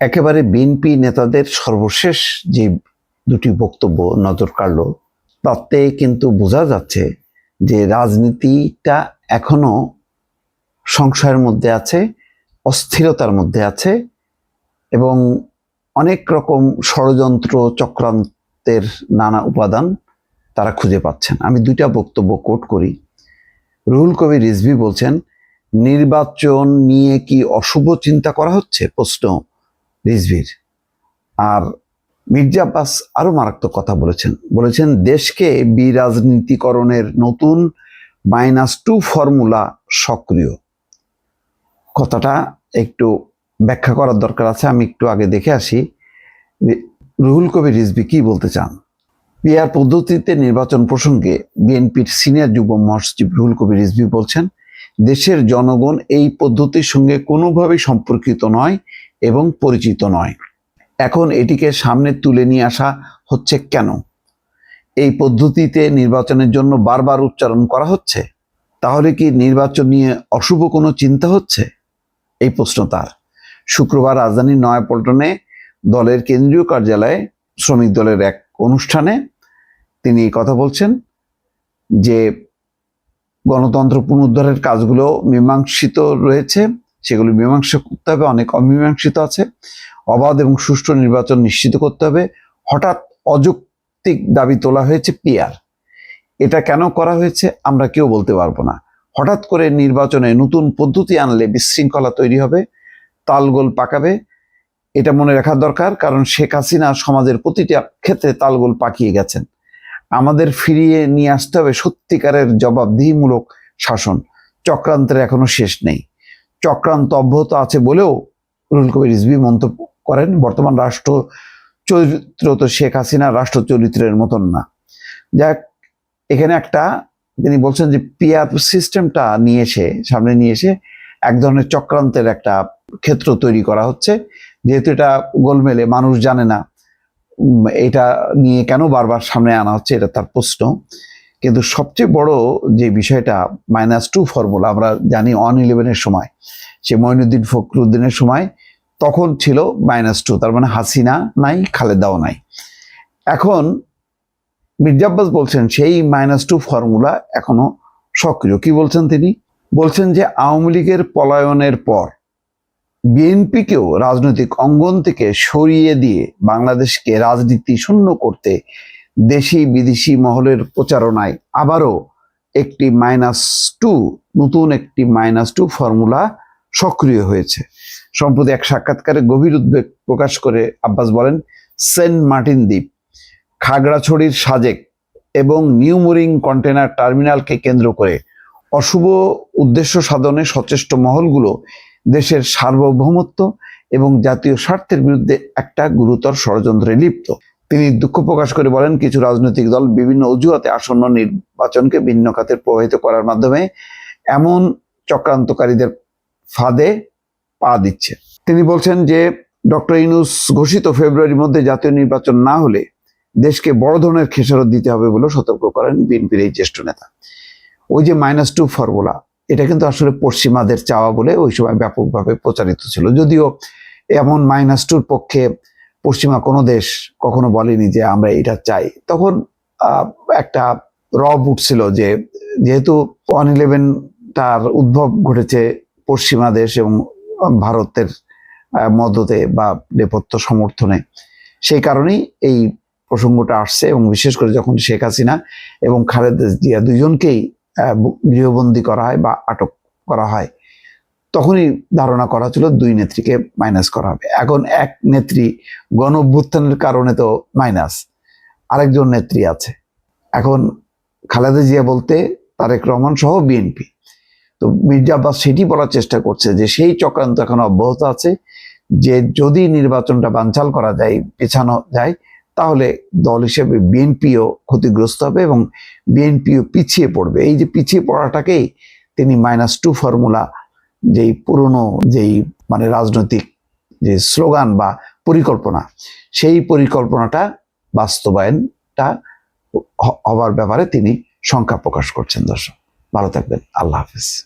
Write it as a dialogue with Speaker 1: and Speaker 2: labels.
Speaker 1: একেবারে বিএনপি নেতাদের সর্বশেষ যে দুটি বক্তব্য নজর কাড়ল, তাতে কিন্তু বোঝা যাচ্ছে যে রাজনীতিটা এখনও সংশয়ের মধ্যে আছে, অস্থিরতার মধ্যে আছে এবং অনেক রকম ষড়যন্ত্র, চক্রান্তের নানা উপাদান তারা খুঁজে পাচ্ছেন। আমি দুইটা বক্তব্য কোট করি। রুহুল কবির রিজভি বলছেন, নির্বাচন নিয়ে কি অশুভ চিন্তা করা হচ্ছে? প্রশ্ন রিজভির। আর মির্জা আব্বাস আরও মারাত্মক কথা বলেছেন। বলেছেন, দেশকে বিরাজনীতিকরণের নতুন মাইনাস টু ফর্মুলা সক্রিয়। কথাটা একটু ব্যাখ্যা করার দরকার আছে, আমি একটু আগে দেখে আসি। রুহুল কবির রিজভি কি বলতে চান? পিআর পদ্ধতিতে নির্বাচন প্রসঙ্গে বিএনপির সিনিয়র যুব মহাসচিব রুহুল কবির রিজভি বলছেন, দেশের জনগণ এই পদ্ধতির সঙ্গে কোনোভাবেই সম্পর্কিত নয়। এবং পরিচিত নয়। এখন এটিকে সামনে তুলে নিয়ে আসা হচ্ছে কেন? এই পদ্ধতিতে নির্বাচনের জন্য বারবার উচ্চারণ করা হচ্ছে? তাহলে কি নির্বাচন নিয়ে অশুভ কোনো চিন্তা হচ্ছে? এই প্রশ্ন তার। শুক্রবার রাজধানীর নয়াপল্টনে দলের কেন্দ্রীয় কার্যালয়ে শ্রমিক দলের এক অনুষ্ঠানে তিনি কথা বলছেন যে গণতন্ত্র পুনরুদ্ধারের কাজগুলো মীমাংসিত রয়েছে। সেগুলো মীমাংসা করতে হবে, অনেক অমীমাংসিত আছে। অবাধ এবং সুষ্ঠু নির্বাচন নিশ্চিত করতে হবে। হঠাৎ অযৌক্তিক দাবি তোলা হয়েছে পিয়ার এটা কেন করা হয়েছে আমরা কেউ বলতে পারব না। হঠাৎ করে নির্বাচনে নতুন পদ্ধতি আনলে বিশৃঙ্খলা তৈরি হবে, তালগোল পাকাবে, এটা মনে রাখা দরকার, কারণ শেখ হাসিনা সমাজের প্রতিটা ক্ষেত্রে তালগোল পাকিয়ে গেছেন। আমাদের ফিরিয়ে নিয়ে আসতে হবে সত্যিকারের জবাবদিহিমূলক শাসন। চক্রান্তের এখনও শেষ নেই। চক্রান্ত অব্যাহত আছে বলেও রুহুল কবির রিজভি মন্তব্য করেন। বর্তমান রাষ্ট্র চরিত্র তো শেখ হাসিনা, রাষ্ট্র চরিত্রের মতন না। যাক, এখানে একটা তিনি বলছেন যে পিআর সিস্টেমটা নিয়ে এসে, সামনে নিয়ে এসে এক ধরনের চক্রান্তের একটা ক্ষেত্র তৈরি করা হচ্ছে। যেহেতু এটা গোলমেলে, মানুষ জানে না এটা নিয়ে কেন বারবার সামনে আনা হচ্ছে, এটা তার প্রশ্ন। কিন্তু সবচেয়ে বড় যে বিষয়টা মাইনাস টু ফর্মুলা আমরা জানি ওয়ান ইলেভেনের সময়, সে মঈনুদ্দিন ফখরুদ্দিনের সময়, তখন ছিল মাইনাস টু তার মানে হাসিনা নাই, খালেদাও নাই। এখন মির্জা আব্বাস বলছেন সেই মাইনাস টু ফর্মুলা এখনও সক্রিয়। কি বলছেন তিনি? বলছেন যে আওয়ামী লীগের পলায়নের পর বিএনপিকেও রাজনৈতিক অঙ্গন থেকে সরিয়ে দিয়ে বাংলাদেশকে রাজনীতি শূন্য করতে দেশি বিদেশি মহলের প্রচারণায় আবারও একটি মাইনাস টু নতুন একটি মাইনাস টু ফর্মুলা সক্রিয় হয়েছে। সম্প্রতি এক সাক্ষাৎকারে গভীর উদ্বেগ প্রকাশ করে আব্বাস বলেন, সেন্ট মার্টিন দ্বীপ, খাগড়াছড়ির সাজেক এবং নিউমোরিং কন্টেনার টার্মিনালকে কেন্দ্র করে অশুভ উদ্দেশ্য সাধনে সচেষ্ট মহলগুলো দেশের সার্বভৌমত্ব এবং জাতীয় স্বার্থের বিরুদ্ধে একটা গুরুতর ষড়যন্ত্রে লিপ্ত। তিনি দুঃখ প্রকাশ করে বলেন, কিছু রাজনৈতিক দল বিভিন্ন অজুহাতে আসন্ন নির্বাচনকে ভিন্ন খাতে প্রভাবিত করার মাধ্যমে এমন চক্রান্তকারীদের ফাঁদে পা দিচ্ছে। তিনি বলছেন যে, ডক্টর ইনুস ঘোষিত ফেব্রুয়ারির মধ্যে জাতীয় নির্বাচন না হলে দেশকে বড় ধরনের খেসারত দিতে হবে বলে সতর্ক করেন বিএনপির এই জ্যেষ্ঠ নেতা। ওই যে মাইনাস টু ফর্মুলা এটা কিন্তু আসলে পশ্চিমাদের চাওয়া বলে ওই সময় ব্যাপকভাবে প্রচারিত ছিল। যদিও এমন মাইনাস টুর পক্ষে পশ্চিমা কোনো দেশ কখনো বলেনি যে আমরা এটা চাই। তখন একটা রব উঠছিল যে যেহেতু ওয়ান ইলেভেনটার উদ্ভব ঘটেছে পশ্চিমা দেশ এবং ভারতের মদতে বা নেপথ্য সমর্থনে, সেই কারণেই এই প্রসঙ্গটা আসছে এবং বিশেষ করে যখন শেখ হাসিনা এবং খালেদা জিয়া দুজনকেই গৃহবন্দী করা হয় বা আটক করা হয়। তখনই ধারণা করা ছিল দুই নেত্রীকে মাইনাস করা হবে। এখন এক নেত্রী গণ অভ্যুত্থানের কারণে তো মাইনাস আরেকজন নেত্রী আছে। এখন খালেদা জিয়া বলতে তারেক রহমান সহ বিএনপি তো মির্জা আব্বাস সেটি বলার চেষ্টা করছে যে সেই চক্রান্ত এখন অব্যাহত আছে, যে যদি নির্বাচনটা বানচাল করা যায়, পেছানো যায়, তাহলে দল হিসেবে বিএনপিও ক্ষতিগ্রস্ত হবে এবং বিএনপিও পিছিয়ে পড়বে। এই যে পিছিয়ে পড়াটাকেই তিনি মাইনাস টু ফর্মুলা যেই পুরনো, যেই মানে রাজনৈতিক যে স্লোগান বা পরিকল্পনা, সেই পরিকল্পনাটা বাস্তবায়নটা হবার ব্যাপারে তিনি শঙ্কা প্রকাশ করছেন দর্শক। ভালো থাকবেন। আল্লাহ হাফিজ।